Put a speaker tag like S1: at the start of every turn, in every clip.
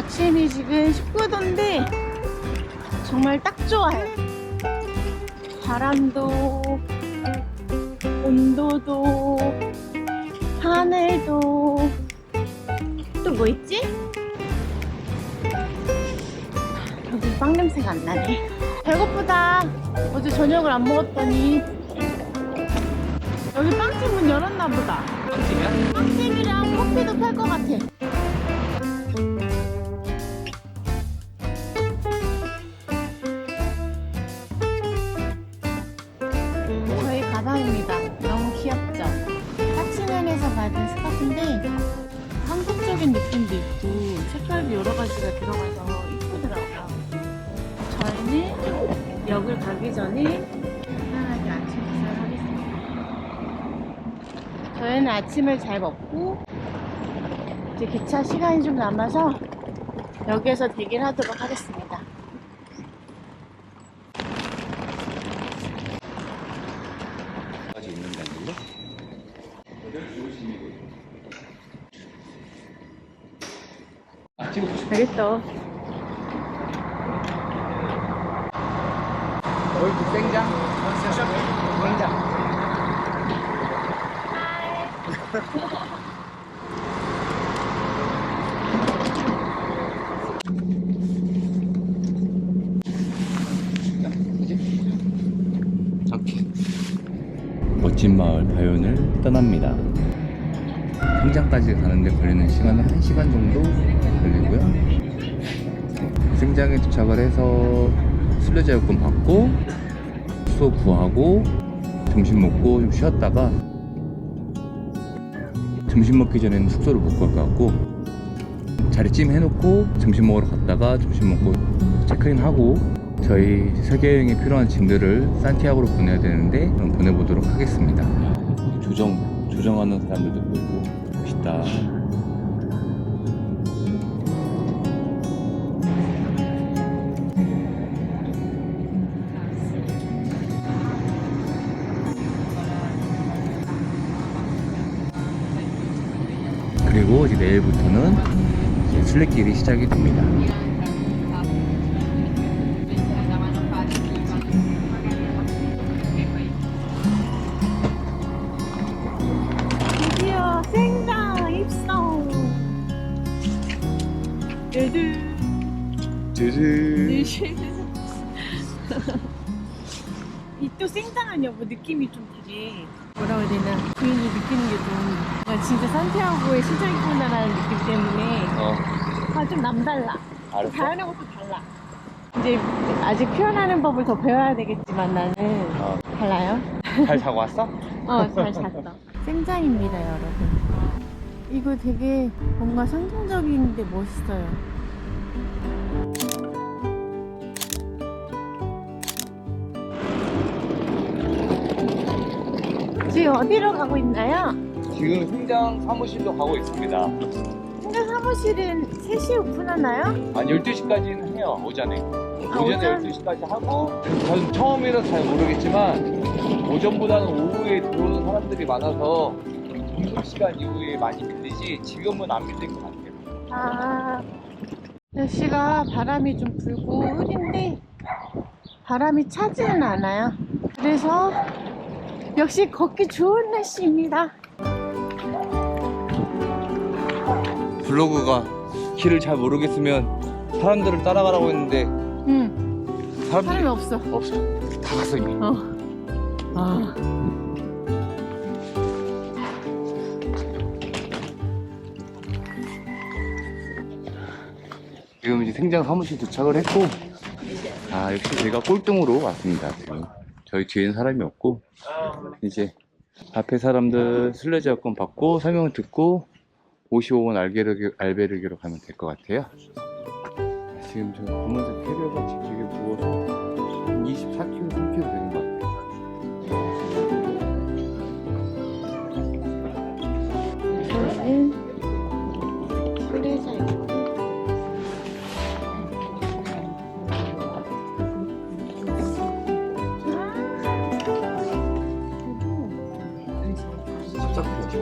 S1: 아침이 지금 19도인데 정말 딱 좋아요. 바람도 온도도 하늘도 또 뭐 있지? 여기 빵 냄새가 안 나네. 배고프다. 어제 저녁을 안 먹었더니 여기 빵집 문 열었나 보다.
S2: 빵집이야?
S1: 빵집이랑 커피도 팔 것 같아. 가방입니다. 너무 귀엽죠? 하치넨에서 받은 스카프인데 한국적인 느낌도 있고 색깔도 여러 가지가 들어가서 이쁘더라고요. 저희는 역을 가기 전에 간단하게 아침 식사를 하겠습니다. 저희는 아침을 잘 먹고 이제 기차 시간이 좀 남아서 여기에서 대기를 하도록 하겠습니다.
S2: 까지 있는 게 아니고? 아, 싶어.
S1: 알겠어.
S2: 얼굴 생장? 생장. 오케 멋진 마을 바연을 떠납니다. 생장까지 가는데 걸리는 시간은 1시간 정도 걸리고요. 생장에 도착을 해서 순례자 여권 받고 숙소 구하고 점심 먹고 좀 쉬었다가 점심 먹기 전에는 숙소를 못 갈 것 같고 자리 찜 해놓고 점심 먹으러 갔다가 점심 먹고 체크인 하고 저희 세계 여행에 필요한 짐들을 산티아고로 보내야 되는데 그럼 보내보도록 하겠습니다. 조정 조정하는 사람들도 보이고 멋있다. 그리고 이제 내일부터는 이제 순례길이 시작이 됩니다.
S1: 이 또 생장한 여보 느낌이 좀 되게. 뭐라 해야 되나? 주인이 느끼는 게좀나 진짜 산티아고의 시작이구나라는 느낌 때문에.
S2: 어,
S1: 아 좀 남달라.
S2: 알았어.
S1: 다양한 것도 달라. 이제 아직 표현하는 법을 더 배워야 되겠지만 나는
S2: 어,
S1: 달라요?
S2: 잘 자고 왔어?
S1: 어잘 잤어. 생장입니다 여러분. 이거 되게 뭔가 상징적인데 멋있어요 지금 어디로 가고 있나요?
S2: 지금 생장 사무실로 가고 있습니다.
S1: 생장 사무실은 3시에 오픈하나요?
S2: 한 12시까지는 해요, 오전에.
S1: 아,
S2: 오전에
S1: 오전?
S2: 12시까지 하고, 전 처음이라 잘 모르겠지만, 오전보다는 오후에 들어오는 사람들이 많아서, 점심시간 이후에 많이 밀리지, 지금은 안 밀릴 것 같아요.
S1: 아, 날씨가 바람이 좀 불고 흐린데 바람이 차지는 않아요. 그래서 역시 걷기 좋은 날씨입니다.
S2: 블로그가 길을 잘 모르겠으면 사람들을 따라가라고 했는데,
S1: 응,
S2: 사람들이
S1: 사람이 없어.
S2: 없어. 다 갔어, 이미.
S1: 어. 아.
S2: 지금 이제 생장 사무실 도착을 했고, 아, 역시 제가 꼴등으로 왔습니다, 지금. 저희 뒤에는 사람이 없고, 이제 앞에 사람들 순례자 여권 받고 설명을 듣고 55번 알베르기, 알베르기로 가면 될 것 같아요. 지금 저 검은색 캐리어가 지금 무거워서 한 24kg, 3kg 되는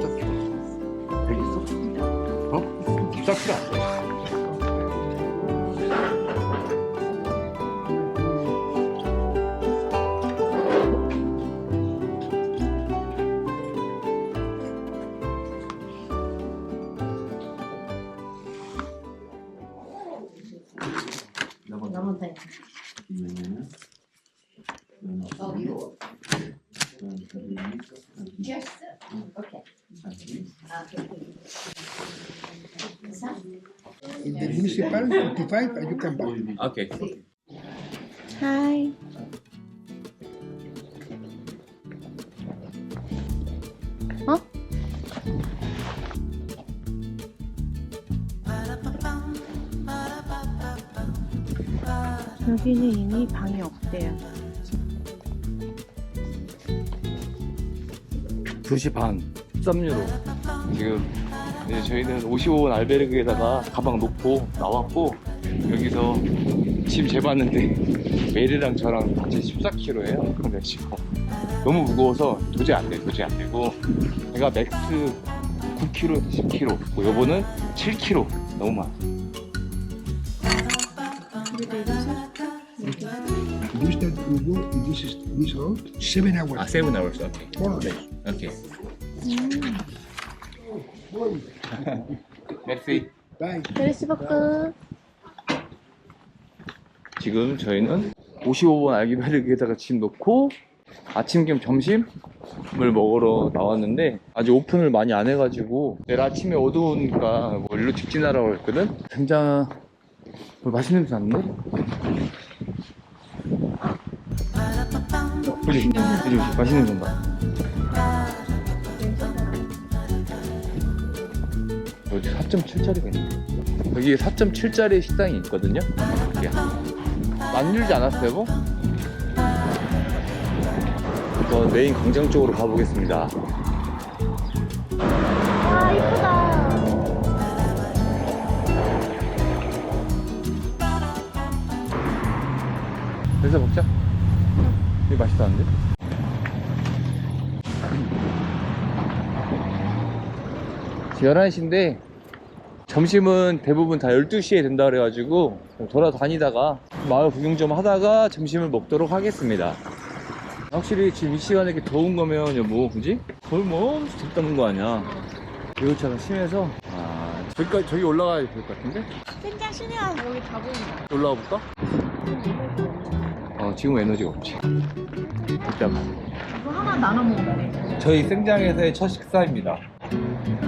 S1: 진짜
S2: 싫어. 여기 있어? 어? 진짜
S3: 싫어. 나만
S4: 다니. Yes. Municipal, 45, and you come back.
S2: 오케이.
S1: 하이. 어? 여기는 이미 방이 없대요.
S2: 2시 반, 13유로. 지금 이제 저희는 55원 알베르그에다가 가방 놓고 나왔고 여기서 짐 재봤는데 메리랑 저랑 같이 14kg예요. 근데 지금 너무 무거워서 도저히 안 돼, 도저히 안 되고 제가 맥스 9kg에서 10kg, 뭐 요거는 7kg 너무 많아.
S4: You start to go in this, this road, seven hours,
S2: 아, 7 hours, 오케이.
S4: more or
S2: 오케이. 맥스
S4: Bye.
S1: 페리스버크.
S2: 지금 저희는 55번 알기베르기에다가 짐 넣고 아침 겸 점심을 먹으러 나왔는데 아직 오픈을 많이 안 해가지고 내일 아침에 어두우니까 뭐 일로 직진하라고 했거든 굉장히 뭐 맛있는 냄새 나는데? 그지? 그지? 맛있는 냄새 난 여기 4.7짜리가 있네 여기 4.7짜리 식당이 있거든요 여기야 안 열지 않았어요, 뭐? 저 메인 광장 쪽으로 가보겠습니다.
S1: 아, 이쁘다.
S2: 여기서 먹자. 이게 맛있다는데? 지금 11시인데 점심은 대부분 다 12시에 된다 그래가지고 좀 돌아다니다가 마을 구경 좀 하다가 점심을 먹도록 하겠습니다. 확실히 지금 이 시간에 이렇게 더운 거면 뭐 그지? 거의 뭐 덥다는 거 아니야. 기온차가 심해서 아 저기까지 저기 올라가야 될 것 같은데?
S1: 굉장히 신기한 여기 다 보인다.
S2: 올라가 볼까? 어 지금 에너지가 없지. 일단
S1: 이거 하나 나눠 먹으면 돼.
S2: 저희 생장에서의 첫 식사입니다.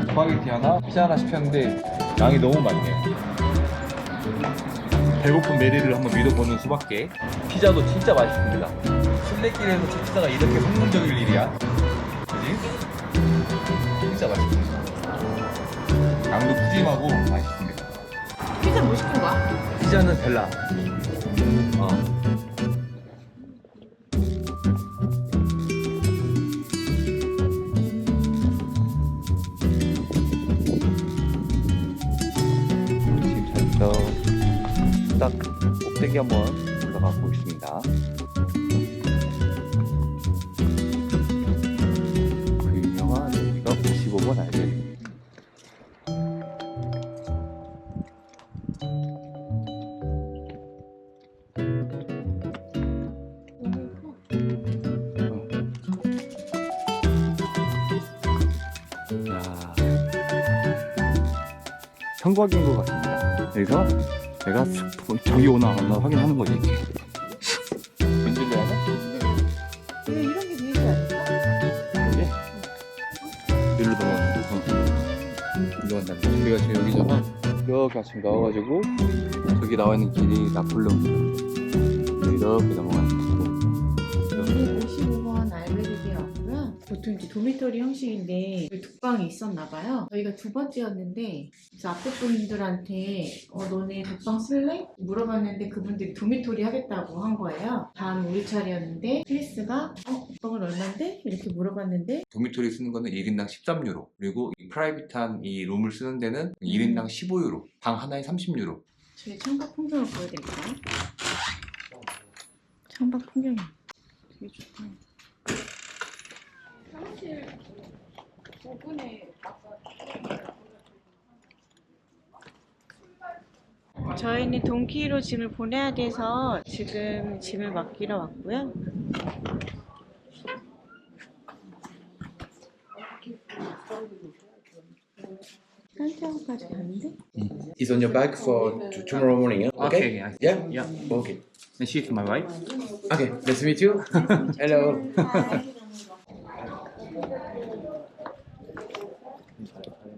S2: 스파게티 하나, 피자 하나 시켰는데 양이 너무 많네요. 배고픈 메리를 한번 믿어보는 수밖에. 피자도 진짜 맛있습니다. 순례길에서 첫 피자가 이렇게 성공적일 일이야. 그지? 진짜 맛있습니다. 양도 푸짐하고 맛있습니다.
S1: 피자 뭐 시킨 거야?
S2: 피자는 벨라. 어. 꼭대기 한번 올라가 보겠습니다. 그 유명한 여기가 55번 알베리. 야 청각인 것 같습니다. 여기서 쓱 저기 오나 안 오나 확인하는 거지. 우리가 지금 여기잖아. 이렇게 아침 나와가지고 저기 나와 있는 길이 나폴레옹. 이렇게 넘어가는
S1: 보통 이제 도미토리 형식인데 여기 독방이 있었나 봐요. 저희가 두 번째였는데 그래서 앞에 분들한테 어 너네 독방 쓸래? 물어봤는데 그분들이 도미토리 하겠다고 한 거예요. 다음 우리 차례였는데 크리스가 어 독방은 얼마인데? 이렇게 물어봤는데
S2: 도미토리 쓰는 거는 1인당 13유로. 그리고 이 프라이빗한 이 룸을 쓰는 데는 1인당 15유로. 방 하나에 30유로.
S1: 저희 창밖 풍경을 보여드릴까요? 창밖 풍경이 되게 좋다. 저희는 동키로 짐을 보내야 돼서 지금 짐을 맡기러 왔고요. 산티아고까지 가는데?
S5: is on your bag for t- tomorrow morning. Yeah? Okay.
S2: Okay, I.
S5: Yeah.
S2: Yeah.
S5: Okay.
S2: And she's my wife.
S5: Okay. Nice to meet you. Hello.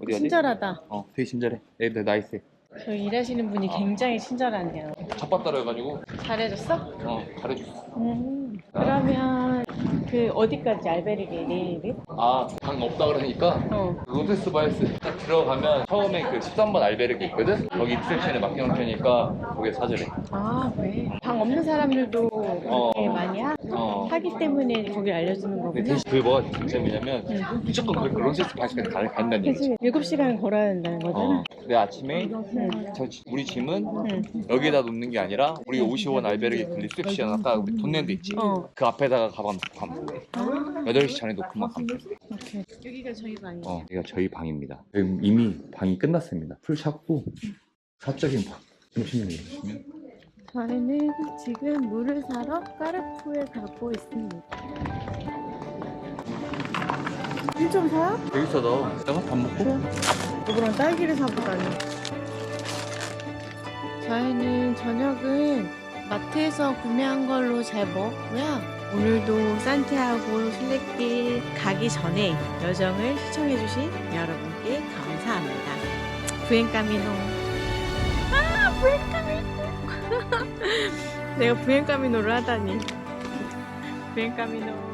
S2: 어디 가지?
S1: 친절하다.
S2: 어, 되게 친절해. 애들 나이스.
S1: 저 일하시는 분이 굉장히 친절하네요.
S2: 바빴다고 해가지고
S1: 잘해줬어?
S2: 어 잘해줬어.
S1: 음. 그러면 그 어디까지 알베르게 내일이?
S2: 아 방 없다 그러니까
S1: 어.
S2: 로테스바이스 딱 들어가면 처음에 그 13번 알베르게 있거든? 거기 리셉션에 맡겨놓을 테니까 거기에 사주래.
S1: 아 왜? 방 없는 사람들도 그렇게 많이 하,
S2: 어.
S1: 하기 때문에 거길 알려주는
S2: 근데
S1: 거구나.
S2: 대신 그게 뭐가 장점이냐면 무조건 거기 로테스바이스까지 가, 간다는 얘기지.
S1: 그치? 7시간 걸어야 된다는 거잖아.
S2: 어. 근데 아침에
S1: 응.
S2: 저, 지- 우리 짐은
S1: 응.
S2: 여기에다 놓는 게 아니라 우리 50원 알베르게 그 리셉션 아까 우리 돈 낸 데 있지?
S1: 어.
S2: 그 앞에다가 가방 돼.
S1: 아,
S2: 8시 전에 놓고만 가면 돼.
S1: 오케이. 여기가 저희 방이에요.
S2: 어, 여기가 저희 방입니다. 지금 이미 방이 끝났습니다. 풀 찼고 사적인 방. 보시면 보시면
S1: 저희는 지금 물을 사러 까르푸에 가고 있습니다. 1.4요?
S2: 여기서 너 내가 밥 먹고
S1: 이거랑 딸기를 사보다니. 저희는 저녁은 마트에서 구매한 걸로 잘 먹었고요. 오늘도 산티아고 순례길 가기 전에 여정을 시청해주신 여러분께 감사합니다. 부엔카미노. 아, 부엔카미노. 내가 부엔카미노를 하다니. 부엔카미노.